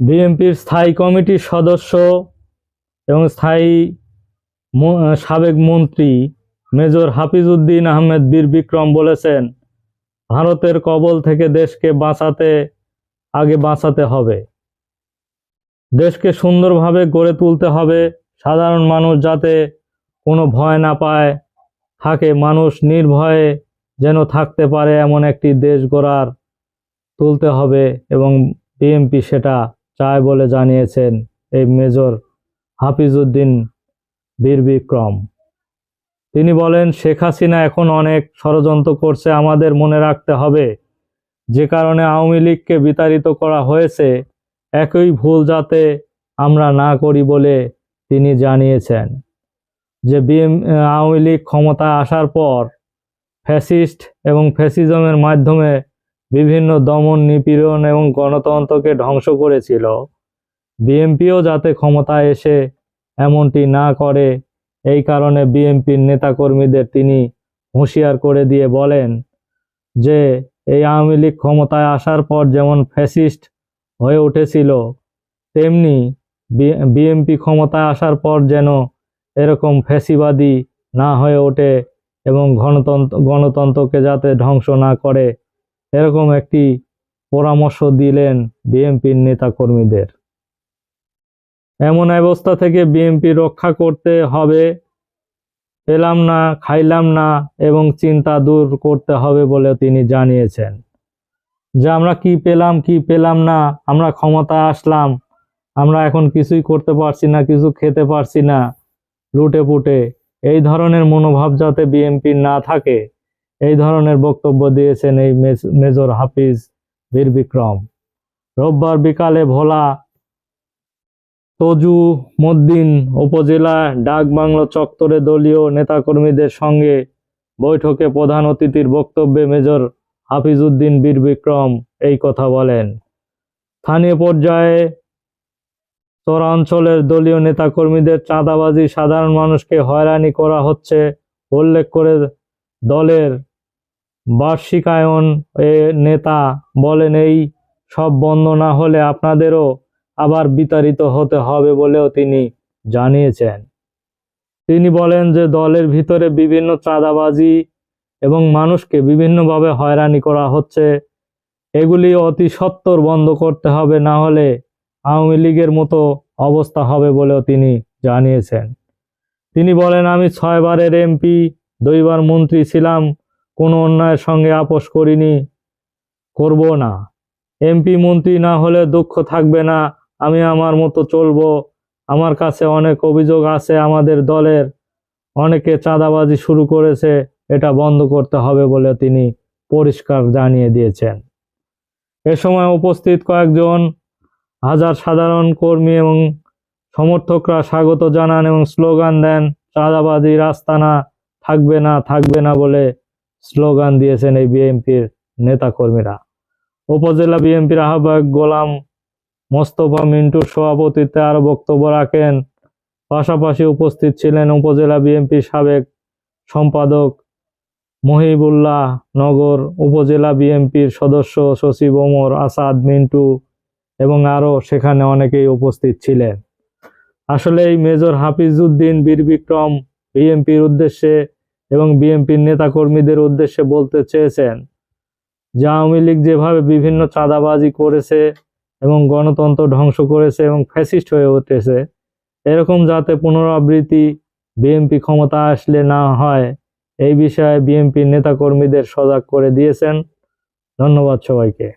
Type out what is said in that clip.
বিএনপির স্থায়ী কমিটির সদস্য এবং স্থায়ী সাবেক মন্ত্রী মেজর হাফিজউদ্দিন আহমেদ বীর বিক্রম বলেছেন, ভারতের কবল থেকে দেশকে বাঁচাতে, আগে বাঁচাতে হবে। দেশকে সুন্দরভাবে গড়ে তুলতে হবে। সাধারণ মানুষ যাতে কোনো ভয় না পায়, থাকে। মানুষ নির্ভয়ে যেন থাকতে পারে এমন একটি দেশ গড়ার, তুলতে হবে এবং বিএনপি সেটা চায় বলে জানিয়েছেন এই মেজর হাফিজউদ্দিন বীর বিক্রম তিনি বলেন, শেখ হাসিনা এখন অনেক ষড়যন্ত্র করছে, আমাদের মনে রাখতে হবে। যে কারণে আওয়ামী লীগকে বিতাড়িত করা হয়েছে, একই ভুল যাতে আমরা না করি বলে তিনি জানিয়েছেন। যে বিএম, আওয়ামী লীগ ক্ষমতায় আসার পর ফ্যাসিস্ট এবং ফ্যাসিজমের মাধ্যমে বিভিন্ন দমন, নিপীড়ন এবং গণতন্ত্রকে ধ্বংস করেছিল। বিএনপিও যাতে ক্ষমতায় এসে এমনটি না করে, এই কারণে বিএনপির নেতাকর্মীদের তিনি হুঁশিয়ার করে দিয়ে বলেন যে, এই আওয়ামী লীগ ক্ষমতায় আসার পর যেমন ফ্যাসিস্ট হয়ে উঠেছিল, তেমনি বিএনপি ক্ষমতায় আসার পর যেন এরকম ফ্যাসিবাদী না হয়ে ওঠে এবং গণতন্ত্র, গণতন্ত্রকে যাতে ধ্বংস না করে এরকম একটি পরামর্শ দিলেন বিএনপির নেতাকর্মীদের। এমন অবস্থা থেকে বিএনপি রক্ষা করতে হবে, পেলাম না, খাইলাম না এবং চিন্তা দূর করতে হবে বলে তিনি জানিয়েছেন। যে আমরা কি পেলাম কি পেলাম না, আমরা ক্ষমতায় আসলাম, আমরা এখন কিছুই করতে পারছি না, কিছু খেতে পারছি না লুটে পুটে এই ধরনের মনোভাব যাতে বিএনপির না থাকে এই ধরনের বক্তব্য দিয়েছেন এই মেজ- মেজর হাফিজ বীর বিক্রম। রোববার বিকালে ভোলা তজু মদ্দিন উপজেলা ডাকবাংলো চত্বরে দলীয় নেতাকর্মীদের সঙ্গে বৈঠকে প্রধান অতিথির বক্তব্যে মেজর হাফিজউদ্দিন বীর বিক্রম এই কথা বলেন। স্থানীয় পর্যায়ে চরাঞ্চলের দলীয় নেতাকর্মীদের চাঁদাবাজি, সাধারণ মানুষকে হয়রানি করা হচ্ছে, উল্লেখ করে দলের বার্ষিকায়ন এ নেতা বলেন, এই সব বন্ধ না হলে আপনাদেরও আবার বিতাড়িত হতে হবে বলেও তিনি জানিয়েছেন। তিনি বলেন যে, দলের ভিতরে বিভিন্ন চাঁদাবাজি এবং মানুষকে বিভিন্নভাবে হয়রানি করা হচ্ছে। এগুলি অতি সত্বর বন্ধ করতে হবে, না হলে আওয়ামী লীগের মতো অবস্থা হবে বলেও তিনি জানিয়েছেন। তিনি বলেন, আমি ছয়বারের এমপি, দুইবার মন্ত্রী ছিলাম কোনো অন্যায়ের সঙ্গে আপোষ করিনি, করব না। এমপি মন্ত্রী না হলে দুঃখ থাকবে না, আমি আমার মতো চলব। আমার কাছে অনেক অভিযোগ আছে আমাদের দলের। অনেকে চাঁদাবাজি শুরু করেছে, এটা বন্ধ করতে হবে বলে তিনি পরিষ্কার জানিয়ে দিয়েছেন। এ সময় উপস্থিত কয়েকজন হাজার সাধারণ কর্মী এবং সমর্থকরা স্বাগত জানান এবং স্লোগান দেন, চাঁদাবাজি রাস্তানা থাকবে না থাকবে না বলে স্লোগান দিয়েছেন এই বিএনপির নেতাকর্মীরা। উপজেলা বিএনপির আহ্বায়ক গোলাম মোস্তফা মিন্টুর সভাপতিত্বে আরও বক্তব্য রাখেন। পাশাপাশি উপস্থিত ছিলেন উপজেলা বিএনপির সাবেক সম্পাদক মহিবুল্লাহ নগর, উপজেলা বিএনপির সদস্য সচিব ওমর আসাদ মিন্টু এবং আরও সেখানে অনেকেই উপস্থিত ছিলেন। আসলে এই মেজর হাফিজউদ্দিন বীর বিক্রম বিএনপির উদ্দেশ্যে এবং বিএনপির নেতাকর্মীদের উদ্দেশ্যে বলতে চেয়েছেন, যে আওয়ামী লীগ যেভাবে বিভিন্ন চাঁদাবাজি করেছে এবং গণতন্ত্র ধ্বংস করেছে এবং ফ্যাসিস্ট হয়ে উঠেছে, এরকম যাতে পুনরাবৃত্তি বিএনপি ক্ষমতা আসলে না হয়, এই বিষয়ে বিএনপির নেতাকর্মীদের সজাগ করে দিয়েছেন। ধন্যবাদ সবাইকে।